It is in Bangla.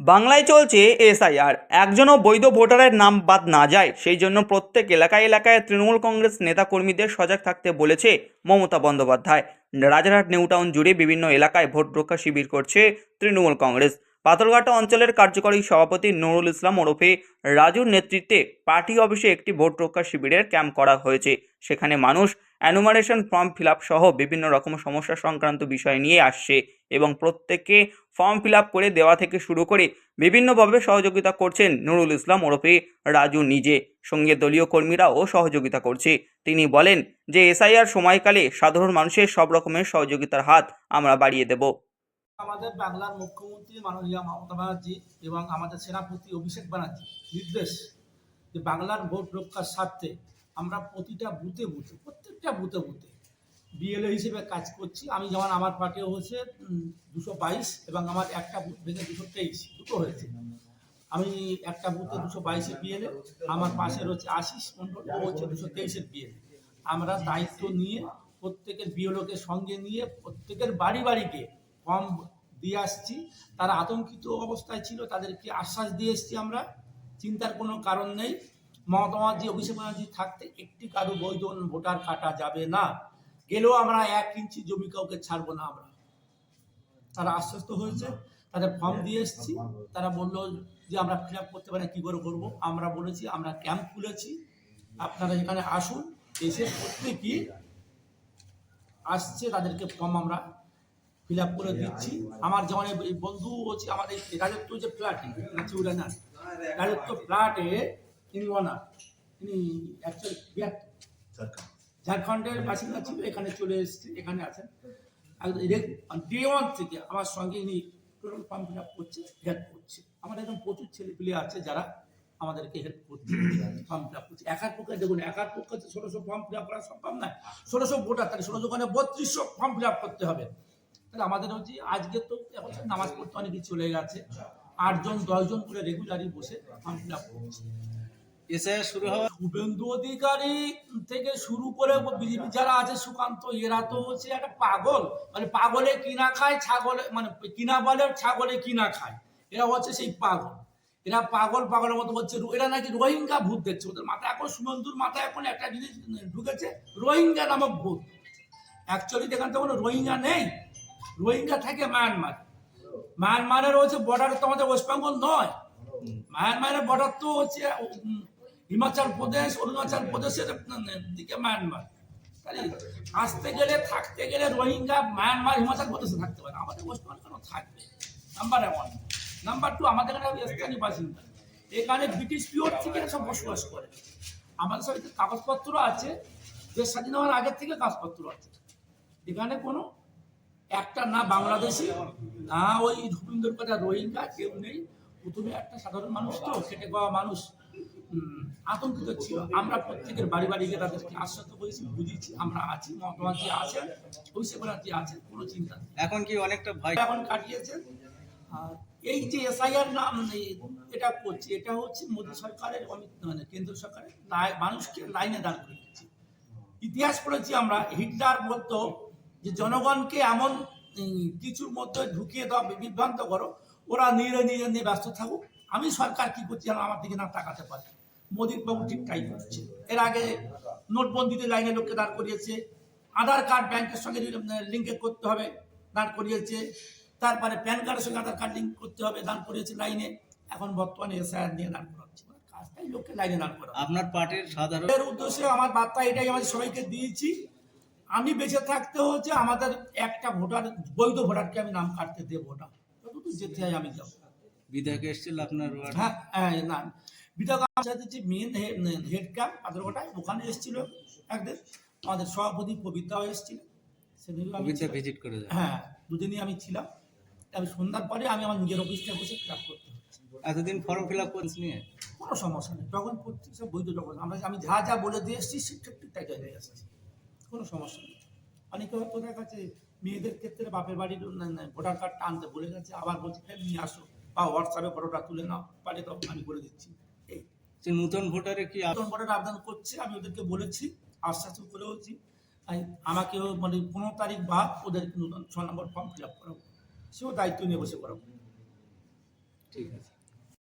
বাংলায় চলছে এসআইআর। একজনও বৈধ ভোটারের নাম বাদ না যায়। সেই জন্য প্রত্যেক এলাকায় এলাকায় তৃণমূল কংগ্রেস নেতাকর্মীদের সজাগ থাকতে বলেছে মমতা বন্দ্যোপাধ্যায়। রাজারহাট, নিউটাউন জুড়ে বিভিন্ন এলাকায় ভোট রক্ষা শিবির করছে তৃণমূল কংগ্রেস। পাথরঘাটা অঞ্চলের কার্যকরী সভাপতি নুরুল ইসলাম ওরফে রাজুর নেতৃত্বে পার্টি অফিসে একটি ভোট রক্ষা শিবিরের ক্যাম্প করা হয়েছে। সেখানে মানুষ অ্যানুমারেশন ফর্ম ফিল সহ বিভিন্ন রকম সমস্যা সংক্রান্ত বিষয় নিয়ে আসছে এবং প্রত্যেককে ফর্ম ফিল করে দেওয়া থেকে শুরু করে বিভিন্নভাবে সহযোগিতা করছেন নুরুল ইসলাম ওরফে রাজু নিজে। সঙ্গে দলীয় কর্মীরাও সহযোগিতা করছে। তিনি বলেন যে এসআইআর সময়কালে সাধারণ মানুষের সব রকমের সহযোগিতার হাত আমরা বাড়িয়ে দেব। আমাদের বাংলার মুখ্যমন্ত্রী মাননীয় মমতা ব্যানার্জি এবং আমাদের সেনাপতি অভিষেক ব্যানার্জি নির্দেশ যে বাংলার ভোট রক্ষার স্বার্থে আমরা প্রতিটা বুথে বুথে, প্রত্যেকটা বুথে বুথে বিএলএ হিসেবে কাজ করছি। আমি যেমন আমার পার্টিও হয়েছে দুশো বাইশ এবং আমার একটা বুথ ভেঙে দুশো তেইশ, দুটো হয়েছে। আমি একটা বুথে দুশো বাইশে বিএলএ আমার পাশে রয়েছে আশিস মন্ডল ও হচ্ছে দুশো তেইশের বিএলএ আমরা দায়িত্ব নিয়ে প্রত্যেকের বিএলওকে সঙ্গে নিয়ে প্রত্যেকের বাড়ি বাড়িকে ফর্ম দিয়ে আসছি। তারা আতঙ্কিত অবস্থায় ছিল, তাদেরকে আশ্বাস দিয়ে এসছি আমরা। চিন্তার কোনো কারণ নেই। মমতা ব্যানার্জি অভিষেক ব্যানার্জি থাকতে একটি কারও বৈধ ভোটার কাটা যাবে না। গেলেও আমরা এক ইঞ্চি জমি কাউকে ছাড়বো না আমরা। তারা আশ্বস্ত হয়েছে, তাদের ফর্ম দিয়ে এসেছি। তারা বলল যে আমরা ফিল আপ করতে পারি, কী করে করব? আমরা বলেছি, আমরা ক্যাম্প খুলেছি। আপনারা এখানে আসুন, এসে প্রত্যেকই আসছে, তাদেরকে ফর্ম আমরা ফিল আপ করে দিচ্ছি। আমার যেমন বন্ধু হচ্ছে, আমাদের রাজত্ব যে ফ্ল্যাটে রাজত্ব ফ্ল্যাটে তিনি ওনার তিনি অ্যাকচুয়ালি ঝাড়খণ্ডের বাসিন্দা ছিল, এখানে চলে এসেছে, এখানে আছেন। ডে ওয়ান থেকে আমার সঙ্গে ইনি টোটাল ফর্ম ফিল আপ করছে হেল্প করছে। আমাদের একদম প্রচুর ছেলে পেলে আছে যারা আমাদেরকে হেল্প করছে ফর্ম ফিল আপ করছে। একার পক্ষে দেখুন একার পক্ষে ষোলোশো ফর্ম ফিল আপ করা সম্ভব নয়। ষোলোশো ভোটার, তাহলে ষোলোশো ওখানে বত্রিশশো ফর্ম ফিল আপ করতে হবে। তাহলে আমাদের হচ্ছে আজকে তো এখন নামাজ পড়তে অনেকে চলে গেছে। আটজন, দশজন করে রেগুলারই বসে ফর্ম ফিল আপ করছে। এসআইআর শুরু হওয়া শুভেন্দু অধিকারী থেকে শুরু করে বিজেপি যারা আছে, সুকান্ত, এরা তো হচ্ছে একটা পাগল। মানে পাগলে কিনা খায়, ছাগলে মানে কিনা বলে, ছাগলে কিনা খায়। এরা হচ্ছে সেই পাগল। এরা পাগল, পাগলের মতো হচ্ছে এরা নাকি রোহিঙ্গা ভূত দেখছে। ওদের মাথায় এখন শুভেন্দুর মাথায় এখন একটা জিনিস ঢুকেছে, রোহিঙ্গা নামক ভূত। অ্যাকচুয়ালি এখানে তো কোনো রোহিঙ্গা নেই। রোহিঙ্গা থাকে মায়ানমার মায়ানমারের হচ্ছে বর্ডার তো আমাদের ওয়েস্ট বেঙ্গল নয়। মায়ানমারের বর্ডার তো হচ্ছে হিমাচল প্রদেশ, অরুণাচল প্রদেশের দিকে মায়ানমার আসতে গেলে, থাকতে গেলে রোহিঙ্গা মায়ানমার হিমাচল প্রদেশে থাকতে পারে আমাদের ওয়েস্ট বেঙ্গল কেন থাকবে নাম্বার ওয়ান নাম্বার টু আমাদের এখানে স্থানীয় বাসিন্দা। এখানে ব্রিটিশ পিওর থেকে সব বসবাস করে। আমাদের সব কাগজপত্র আছে। দেশ স্বাধীন হওয়ার আগের থেকে কাগজপত্র আছে। এখানে কোনো একটা না বাংলাদেশি, না ওই রবীন্দ্র কথা রোহিঙ্গা, কেউ নেই। প্রথমে একটা সাধারণ মানুষ তো, খেটে খাওয়া মানুষ। আতঙ্কিত ছিল। আমরা প্রত্যেকের বাড়ি বাড়ি গিয়ে তাদেরকে আশ্বস্ত করেছি বুঝিয়েছি আমরা আছি মহাত্মা যে আছেন অভিষেক ব্যানার্জি আছেন কোনো চিন্তা এখন কি অনেকটা ভয়? এখন কাটিয়েছেন আর এই যে এসআইআর নাম এই- এটা করছে এটা হচ্ছে মোদী সরকারের অমিত মানে কেন্দ্র সরকারের মানুষকে লাইনে দান করে দিচ্ছে। ইতিহাস পড়েছি আমরা হিটলার বলতো যে জনগণকে এমন কিছুর মধ্যে ঢুকিয়ে দেওয়া বিভ্রান্ত করো ওরা নিজে নিজে নিয়ে ব্যস্ত থাকুক। আমি সরকার কি করছি আমার দিকে না তাকাতে পারে। মোদী বাবু ঠিক তাই করছে এর আগে নোটবন্দিতে লাইনে লোককে দাঁড় করিয়েছে আধার কার্ড ব্যাংকের সঙ্গে লিঙ্কে করতে হবে দাঁড় করিয়েছে তারপরে প্যান কার্ডের সঙ্গে আধার কার্ড লিঙ্ক করতে হবে দাঁড় করিয়েছে লাইনে এখন বর্তমানে এসআইআর নিয়ে দাঁড় করাচ্ছে। মানে কাজটাই লোককে লাইনে দাঁড় করা আপনার পার্টির সাধারণ এর উদ্দেশ্যে আমার বার্তা এটাই আমাদের সবাইকে দিয়েছি আমি বেঁচে থাকতে হচ্ছে আমাদের একটা ভোটার বৈধ ভোটারকে আমি নাম কাটতে দেবো না। যেতে আমি যাব। বিধায়ক এসেছিল আপনার হ্যাঁ হ্যাঁ না। বিধায়ক আমাদের যে মেন হেড ক্যাম্প পাথরঘাটায় ওখানে এসেছিল একদিন। আমাদের সভাপতি কবিতাও এসেছিল। সেদিনও আমি ভিজিট করে হ্যাঁ দুদিনই আমি ছিলাম। আমি সন্ধ্যার পরে আমি আমার নিজের অফিসটা বসে ফিল করতে এতদিন ফর্ম ফিল আপ করেছি নিয়ে কোনো সমস্যা নেই। যখন করছি সব বৈধ যখন আমরা আমি যা যা বলে দিয়ে এসেছি সে ঠিক ঠিক তাই জায়গায় এসেছি কোনো সমস্যা নেই। অনেকে হয়তো দেখা যাচ্ছে মেয়েদের ক্ষেত্রে বাপের বাড়ির ভোটার কার্ডটা আনতে বলে গেছে। আবার বলছে ফের নিয়ে আসো। বা হোয়াটসঅ্যাপে ফটোটা তুলে নাও পারে তো আমি করে দিচ্ছি। যে নতুন ভোটারে কি নতুন ভোটার আবেদন করছে আমি ওদেরকে বলেছি আশ্বাস করেওছি আমাকে আমাকেও মানে পনেরো তারিখ বা ওদের নতুন ছ নম্বর ফর্ম ফিল আপ করাবো। সেও দায়িত্ব নিয়ে বসে করাবো ঠিক আছে।